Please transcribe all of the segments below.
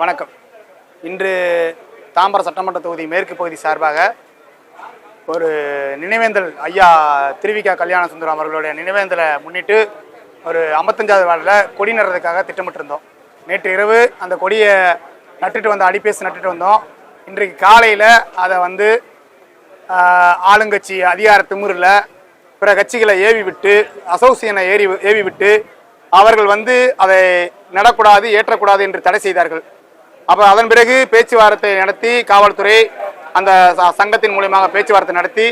வணக்கம். இன்று தாம்பரம் சட்டமன்ற தொகுதி மேற்கு பகுதி சார்பாக ஒரு நினைவேந்தல் ஐயா திருவிகா கல்யாண சுந்தரம் அவர்களுடைய நினைவேந்தலை முன்னிட்டு ஒரு ஐம்பத்தஞ்சாவது வார்டில் கொடி நடுறதுக்காக திட்டமிட்டிருந்தோம். நேற்று இரவு அந்த கொடியை நட்டுட்டு வந்த அடிப்பேசி நட்டுட்டு வந்தோம். இன்றைக்கு காலையில் அதை வந்து ஆளுங்கட்சி அதிகார திமுறில் பிற கட்சிகளை ஏவி விட்டு அசோசியனை ஏறி ஏவி விட்டு அவர்கள் வந்து அதை நடக்கூடாது ஏற்றக்கூடாது என்று தடை செய்தார்கள். அப்போ அதன் பிறகு பேச்சுவார்த்தை நடத்தி காவல்துறை அந்த ச- சங்கத்தின் மூலியமாக பேச்சுவார்த்தை நடத்தி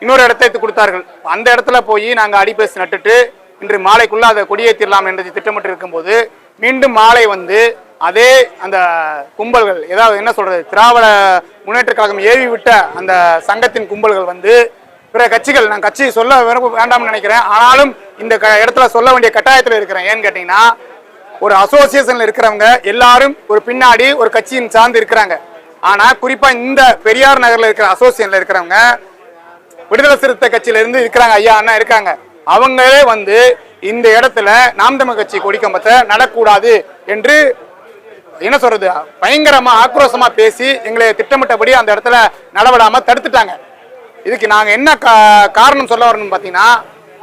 இன்னொரு இடத்தை கொடுத்தார்கள். அந்த இடத்துல போய் நாங்கள் அடிப்பேசி நட்டுட்டு இன்று மாலைக்குள்ளே அதை கொடியேற்றிடலாம் என்று திட்டமிட்டு இருக்கும்போது மீண்டும் மாலை வந்து அதே அந்த கும்பல்கள் ஏதாவது என்ன சொல்றது திராவிட முன்னேற்ற கழகம் ஏவி விட்ட அந்த சங்கத்தின் கும்பல்கள் வந்து பிற கட்சிகள் நான் கட்சி சொல்ல வேண்டாம்னு நினைக்கிறேன். ஆனாலும் இந்த க- இடத்துல சொல்ல வேண்டிய கட்டாயத்தில் இருக்கிறேன். ஏன்னு கேட்டீங்கன்னா ஒரு அசோசியேஷன்ல இருக்கிறவங்க எல்லாரும் ஒரு பின்னாடி ஒரு கட்சியின் சார்ந்து இருக்கிறாங்க. ஆனா குறிப்பா இந்த பெரியார் நகர்ல இருக்கிற அசோசியேஷன்ல இருக்கிறவங்க விடுதலை சிறுத்தை கட்சியில இருந்து இருக்கிறாங்க ஐயா அண்ணா இருக்காங்க. அவங்களே வந்து இந்த இடத்துல நாம் தமிழ் கட்சி கொடிக்கம்பத்தை நடக்கூடாது என்று என்ன சொல்றது பயங்கரமா ஆக்ரோஷமா பேசி எங்களை திட்டமிட்டபடி அந்த இடத்துல நடவடாம தடுத்துட்டாங்க. இதுக்கு நாங்க என்ன காரணம் சொல்ல வரணும்னு பாத்தீங்கன்னா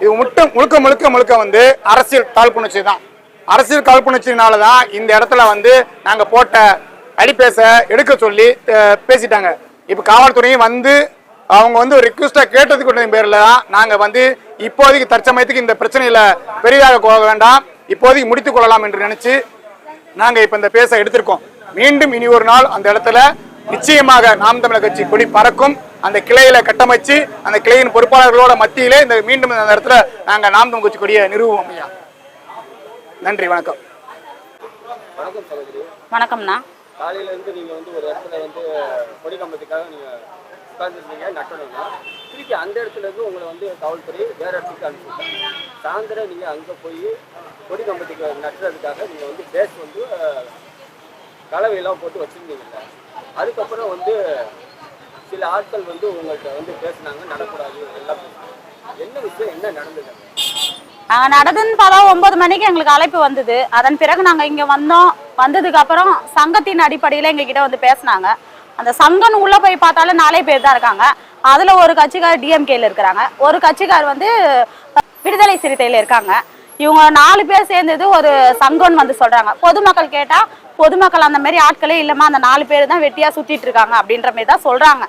இது முட்டம் முழுக்க முழுக்க முழுக்க வந்து அரசியல் தாழ்ப்புணர்ச்சி தான் அரசியல் காழ்ப்புணர்ச்சினால தான் இந்த இடத்துல வந்து நாங்கள் போட்ட அடிப்பேச எடுக்க சொல்லி பேசிட்டாங்க. இப்போ காவல்துறையும் வந்து அவங்க வந்து ஒரு ரிக்வஸ்டா கேட்டதுக்கு பேரில் தான் நாங்கள் வந்து இப்போதைக்கு தற்சமயத்துக்கு இந்த பிரச்சனையில் பெரிதாக போக வேண்டாம். இப்போதைக்கு முடித்து கொள்ளலாம் என்று நினச்சி நாங்கள் இப்போ இந்த பேச எடுத்திருக்கோம். மீண்டும் இனி ஒரு நாள் அந்த இடத்துல நிச்சயமாக நாம் தமிழர் கட்சி கொடி பறக்கும். அந்த கிளையில கட்டமைச்சு அந்த கிளையின் பொறுப்பாளர்களோட மத்தியிலே இந்த மீண்டும் அந்த இடத்துல நாங்கள் நாம் தமிழ் கட்சி கொடியை நிறுவுவோம் ஐயா. நன்றி வணக்கம். வணக்கம் சகோதரி வணக்கம்ண்ணா காலையில இருந்து நீங்க வந்து ஒரு இடத்துல வந்து கொடி கம்பத்துக்காக நீங்க உட்கார்ந்துருந்தீங்க நட்டணும்னா திருப்பி அந்த இடத்துல இருந்து உங்களை வந்து காவல்துறை வேற இடத்துக்கு அனுப்பிச்சிட்டாங்க சாயந்தரம் நீங்க அங்க போய் கொடி கம்பத்துக்கு நட்டுறதுக்காக நீங்க வந்து பேஸ் வந்து கலவையெல்லாம் போட்டு வச்சிருந்தீங்கல்ல. அதுக்கப்புறம் வந்து சில ஆட்கள் வந்து உங்கள்கிட்ட வந்து பேசுனாங்க நடக்கூடாது எல்லாம். என்ன விஷயம் என்ன நடந்தது? நாங்கள் நடந்துன்னு பார்த்தா ஒன்பது மணிக்கு எங்களுக்கு அழைப்பு வந்தது. அதன் பிறகு நாங்கள் இங்கே வந்தோம். வந்ததுக்கு அப்புறம் சங்கத்தின் அடிப்படையில் எங்ககிட்ட வந்து பேசினாங்க. அந்த சங்கம் உள்ளே போய் பார்த்தாலும் நாலே பேர் தான் இருக்காங்க. அதில் ஒரு கட்சிக்கார் டிஎம்கேல இருக்கிறாங்க. ஒரு கட்சிக்கார் வந்து விடுதலை சிறுத்தையில் இருக்காங்க. இவங்க நாலு பேர் சேர்ந்தது ஒரு சங்கம்னு வந்து சொல்கிறாங்க பொதுமக்கள் கேட்டால் பொதுமக்கள் அந்த மாதிரி ஆட்களே இல்லைம்மா அந்த நாலு பேர் தான் வெட்டியாக சுற்றிட்டு இருக்காங்க அப்படின்ற மாதிரி தான் சொல்கிறாங்க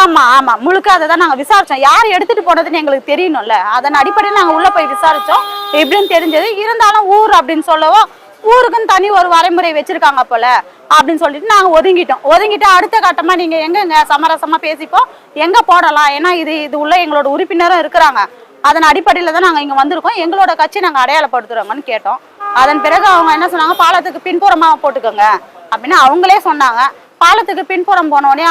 ஆமா ஆமா. முழுக்க அதை தான் நாங்க விசாரிச்சோம். யார் எடுத்துட்டு போனதுன்னு எங்களுக்கு தெரியணும்ல. அதன் அடிப்படையில் நாங்க உள்ள போய் விசாரிச்சோம். எப்படின்னு தெரிஞ்சது இருந்தாலும் ஊர் அப்படின்னு சொல்லவும் ஊருக்குன்னு தனி ஒரு வரைமுறை வச்சிருக்காங்க போல அப்படின்னு சொல்லிட்டு நாங்க ஒதுங்கிட்டோம். ஒதுங்கிட்டு அடுத்த கட்டமா நீங்க எங்கங்க சமரசமா பேசிப்போம். எங்க போடலாம்? ஏன்னா இது இது உள்ள எங்களோட உறுப்பினரும் இருக்கிறாங்க. அதன் அடிப்படையில தான் நாங்க இங்க வந்திருக்கோம். எங்களோட கட்சி நாங்க அடையாளப்படுத்துறோங்கன்னு கேட்டோம். அதன் பிறகு அவங்க என்ன சொன்னாங்க? பாலத்துக்கு பின்புறமா போட்டுக்கோங்க. அப்படின்னு அவங்களே சொன்னாங்க. பாலத்துக்கு பின்புறம் போனோடனே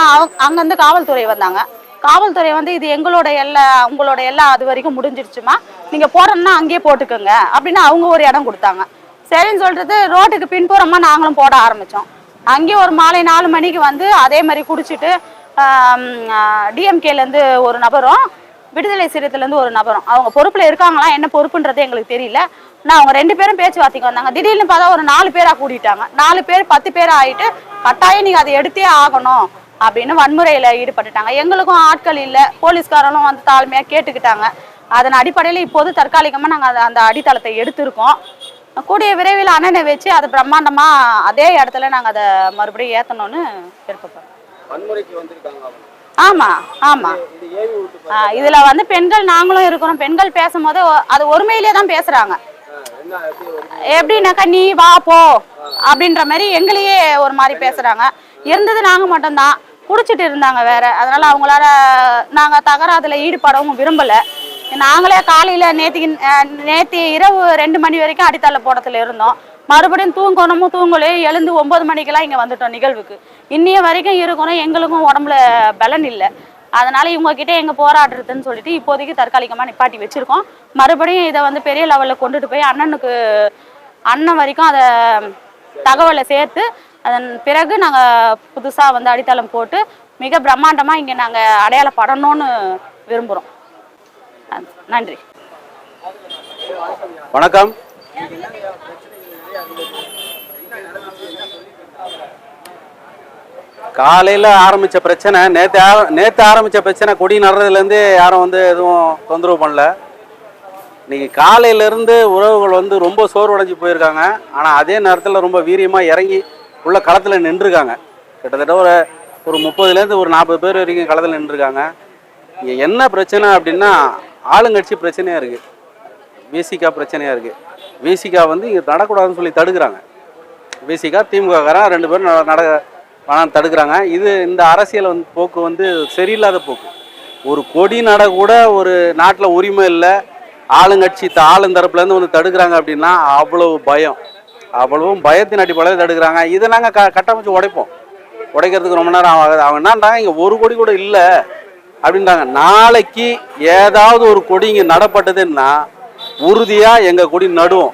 அங்கேருந்து காவல்துறை வந்தாங்க. காவல்துறை வந்து இது எங்களோட எல்லாம் உங்களோட எல்லாம் அது வரைக்கும் முடிஞ்சிருச்சுமா நீங்க போடணும்னா அங்கேயே போட்டுக்கோங்க. அப்படின்னு அவங்க ஒரு இடம் கொடுத்தாங்க. சரின்னு சொல்றது ரோட்டுக்கு பின்புறமா நாங்களும் போட ஆரம்பிச்சோம். அங்கேயும் ஒரு மாலை நாலு மணிக்கு வந்து அதே மாதிரி குடிச்சிட்டு டிஎம்கேல இருந்து ஒரு நபரும் விடுதலை சிறுத்தைலேருந்து ஒரு நபரும். அவங்க பொறுப்பில் இருக்காங்களா? என்ன பொறுப்புன்றது எங்களுக்கு தெரியல. நான் அவங்க ரெண்டு பேரும் பேச்சுவார்த்தைக்கு வந்தாங்க. திடீர்னு பார்த்தா ஒரு நாலு பேராக கூட்டிட்டாங்க நாலு பேர் பத்து பேர் ஆகிட்டு கட்டாயம் நீங்கள் அதை எடுத்தே ஆகணும் அப்படின்னு வன்முறையில் ஈடுபட்டுட்டாங்க. எங்களுக்கும் ஆட்கள் இல்லை. போலீஸ்காரங்களும் வந்து தாழ்மையாக கேட்டுக்கிட்டாங்க. அதன் அடிப்படையில் இப்போது தற்காலிகமாக நாங்கள் அந்த- அடித்தளத்தை எடுத்திருக்கோம். கூடிய விரைவில் அண்ணனை வச்சு அது பிரம்மாண்டமாக அதே இடத்துல நாங்கள் அதை மறுபடியும் ஏற்றணும்னு விருப்பப்படுறோம். வன்முறைக்கு வந்திருக்காங்க ஆமா ஆமா. இதுல வந்து பெண்கள் நாங்களும் இருக்கிறோம். பெண்கள் பேசும்போது அது ஒருமையிலே தான் பேசுறாங்க. எப்படின்னாக்கா நீ வா போ அப்படின்ற மாதிரி எங்களையே ஒரு மாதிரி பேசுறாங்க. இருந்தது நாங்க மட்டும்தான். குடிச்சிட்டு இருந்தாங்க வேற. அதனால அவங்களால நாங்க தகராதுல ஈடுபடவும் விரும்பல. நாங்களே காலையில நேத்தி நேத்தி இரவு ரெண்டு மணி வரைக்கும் அடித்தள போடத்துல இருந்தோம். மறுபடியும் தூங்கணுமோ தூங்கலே எழுந்து ஒன்பது மணிக்கெல்லாம் இங்கே வந்துட்டோம் நிகழ்வுக்கு. இன்னைய வரைக்கும் இருக்கணும் எங்களுக்கும் உடம்புல பலன் இல்லை. அதனால இவங்க கிட்ட எங்க போராடுறதுன்னு சொல்லிட்டு இப்போதைக்கு தற்காலிகமா நிப்பாட்டி வச்சிருக்கோம். மறுபடியும் இதை வந்து பெரிய லெவல்ல கொண்டுட்டு போய் அண்ணனுக்கு அண்ணன் வரைக்கும் அதை தகவலை சேர்த்து அதன் பிறகு நாங்கள் புதுசாக வந்து அடித்தளம் போட்டு மிக பிரம்மாண்டமாக இங்கே நாங்கள் அடையாளப்படணும்னு விரும்புகிறோம் அஹ் நன்றி. வணக்கம். காலையில் ஆரம்பித்த பிரச்சனை நேற்று நேற்று ஆரம்பித்த பிரச்சனை கொடி நடுறதுலேருந்து யாரும் வந்து எதுவும் தொந்தரவு பண்ணல. இன்னைக்கு காலையிலேருந்து உறவுகள் வந்து ரொம்ப சோர்வடைஞ்சு போயிருக்காங்க. ஆனால் அதே நேரத்தில் ரொம்ப வீரியமாக இறங்கி உள்ள களத்தில் நின்றுருக்காங்க. கிட்டத்தட்ட ஒரு ஒரு முப்பதுலேருந்து ஒரு நாற்பது பேர் வரைக்கும் களத்தில் நின்றுருக்காங்க. இங்கே என்ன பிரச்சனை அப்படின்னா ஆளுங்கட்சி பிரச்சனையாக இருக்குது விசிகா பிரச்சனையாக இருக்குது விசிகா வந்து இங்கே நடக்கூடாதுன்னு சொல்லி தடுக்கிறாங்க. விசிகா திமுககாரன் ரெண்டு பேரும் நட- நட தடுக்கிறாங்க. இது இந்த அரசியல் வந்து போக்கு வந்து சரியில்லாத போக்கு. ஒரு கொடி நட கூட ஒரு நாட்டில் உரிமை இல்லை. ஆளுங்கட்சி த- ஆளுந்தரப்புலேருந்து வந்து தடுக்கிறாங்க அப்படின்னா அவ்வளவு பயம். அவ்வளவும் பயத்தின் அடிப்படையில் தடுக்கிறாங்க. இதை நாங்கள் க கட்டமைச்சு உடைப்போம். உடைக்கிறதுக்கு ரொம்ப நேரம் ஆகாது. அவங்க என்னன்றாங்க இங்கே ஒரு கொடி கூட இல்லை அப்படின்றாங்க. நாளைக்கு ஏதாவது ஒரு கொடி இங்கே நடப்பட்டதுன்னா உறுதியாக எங்கள் கொடி நடுவோம்.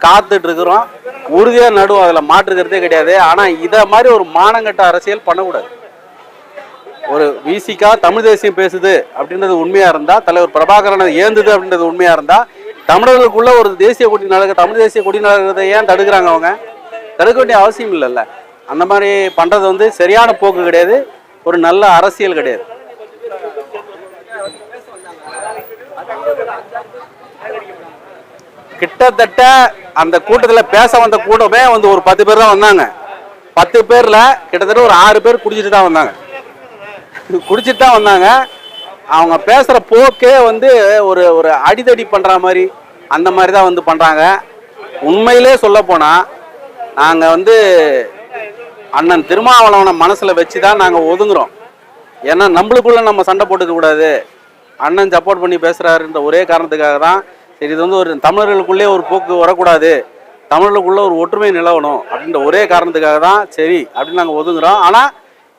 காத்துட்டு இருக்கிறோம். உறுதியாக நடுவோம் அதில் மாற்றுக்கிறதே கிடையாது. ஆனால் இதை மாதிரி ஒரு மானங்கட்ட அரசியல் பண்ணக்கூடாது. ஒரு விசிக்கா தமிழ் தேசியம் பேசுது அப்படின்றது உண்மையாக இருந்தால் தலைவர் பிரபாகரனை ஏந்துது அப்படின்றது உண்மையாக இருந்தால் தமிழர்களுக்குள்ள ஒரு தேசிய கொடி நடக்க தமிழ் தேசிய கொடி நடக்கிறத ஏன் தடுக்கிறாங்க அவங்க? தடுக்க வேண்டிய அவசியம் இல்லைல்ல. அந்த மாதிரி பண்ணுறது வந்து சரியான போக்கு கிடையாது ஒரு நல்ல அரசியல் கிடையாது. கிட்டத்தட்ட அந்த கூட்டத்தில் பேச வந்த கூட்டமே வந்து ஒரு பத்து பேர் தான் வந்தாங்க. பத்து பேரில் கிட்டத்தட்ட ஒரு ஆறு பேர் குடிச்சிட்டு தான் வந்தாங்க. குடிச்சிட்டு தான் வந்தாங்க. அவங்க பேசுகிற போக்கே வந்து ஒரு ஒரு அடிதடி பண்ணுற மாதிரி அந்த மாதிரி தான் வந்து பண்ணுறாங்க உண்மையிலே சொல்ல போனால் நாங்கள் வந்து அண்ணன் திருமாவளவனை மனசில் வச்சு தான் நாங்கள் ஒதுங்குறோம். ஏன்னா நம்மளுக்குள்ளே நம்ம சண்டை போட்டுக்க கூடாது. அண்ணன் சப்போர்ட் பண்ணி பேசுகிறாருன்ற ஒரே காரணத்துக்காக தான் சரி இது வந்து ஒரு தமிழர்களுக்குள்ளே ஒரு போக்கு வரக்கூடாது. தமிழர்களுக்குள்ளே ஒரு ஒற்றுமை நிலவணும் அப்படின்ற ஒரே காரணத்துக்காக தான் சரி அப்படின்னு நாங்கள் ஒதுங்குறோம். ஆனால்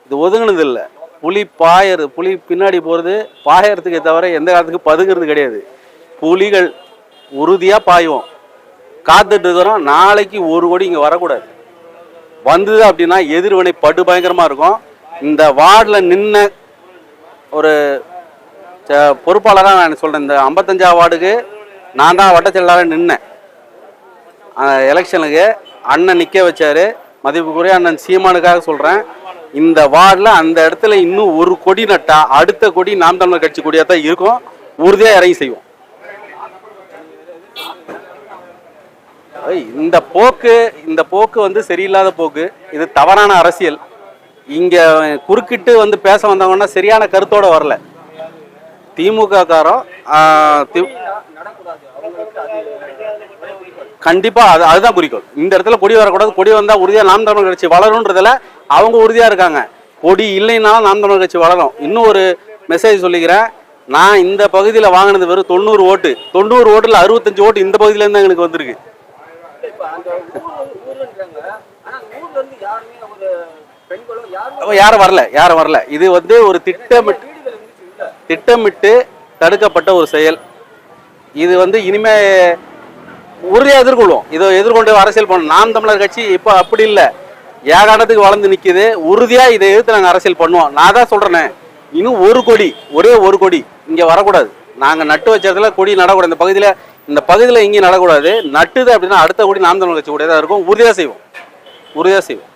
இது ஒதுங்கினது இல்லை. புலி பாயறது புலி பின்னாடி போகிறது பாயறதுக்கே தவிர எந்த காலத்துக்கு பதுங்கிறது கிடையாது. புலிகள் உறுதியாக பாயுவோம். காத்துட்டு இருக்கிறோம். நாளைக்கு ஒரு கோடி இங்கே வரக்கூடாது. வந்தது அப்படின்னா எதிர்வினை படு பயங்கரமாக இருக்கும். இந்த வார்டில் நின்ன ஒரு பொறுப்பாளராக நான் சொல்கிறேன் இந்த ஐம்பத்தஞ்சா வார்டுக்கு நான் தான் வட்டச்செயலாளர் நின்னேன். எலெக்ஷனுக்கு அண்ணன் நிற்க வச்சாரு. மதிப்புக்குரிய அண்ணன் சீமானுக்காக சொல்கிறேன் இந்த வார்டில் அந்த இடத்துல இன்னும் ஒரு கொடி நட்டா அடுத்த கொடி நாம் தமிழர் கட்சி கொடியாக தான் இருக்கும். உறுதியாக இறங்கி செய்வோம். இந்த போக்கு இந்த போக்கு வந்து சரியில்லாத போக்கு. இது தவறான அரசியல். இங்கே குறுக்கிட்டு வந்து பேச வந்தவங்கன்னா சரியான கருத்தோடு வரல. திமுக காரம் கண்டிப்பா அது அதுதான் குறிக்கோள். இந்த இடத்துல கொடி வரக்கூடாது. கொடி வந்தா உறுதியா நாம் தமிழர் கட்சி வளரும்ன்றதுல அவங்க உறுதியா இருக்காங்க. கொடி இல்லைனாலும் நாம் தமிழர் கட்சி வளரும். இன்னும் ஒரு மெசேஜ் சொல்லிக்கிறேன். நான் இந்த பகுதியில் வாங்கினது வெறும் தொண்ணூறு ஓட்டு. தொண்ணூறு ஓட்டில் அறுபத்தஞ்சு ஓட்டு இந்த பகுதியிலேருந்து எங்களுக்கு வந்திருக்கு. யாரும் வரல யாரும் வரல. இது வந்து ஒரு திட்டமிட்டு திட்டமிட்டு தடுக்கப்பட்ட ஒரு செயல். இது வந்து இனிமே உறுதியாக எதிர்கொள்வோம். இதை எதிர்கொண்டு அரசியல் பண்ணணும். நாம் தமிழர் கட்சி இப்போ அப்படி இல்லை. ஏகாண்டத்துக்கு வளர்ந்து நிற்கிது உறுதியாக இதை எதிர்த்து நாங்கள் அரசியல் பண்ணுவோம். நான் தான் சொல்கிறேனே இன்னும் ஒரு கொடி ஒரே ஒரு கொடி இங்கே வரக்கூடாது. நாங்கள் நட்டு வச்ச இடத்துல கொடி நடக்கூடாது. இந்த பகுதியில் இந்த பகுதியில் இங்கேயும் நடக்கூடாது. நட்டுது அப்படின்னா அடுத்த கொடி நாம் தமிழர் கட்சி கூடியதாக இருக்கும். உறுதியாக செய்வோம். உறுதியாக செய்வோம்.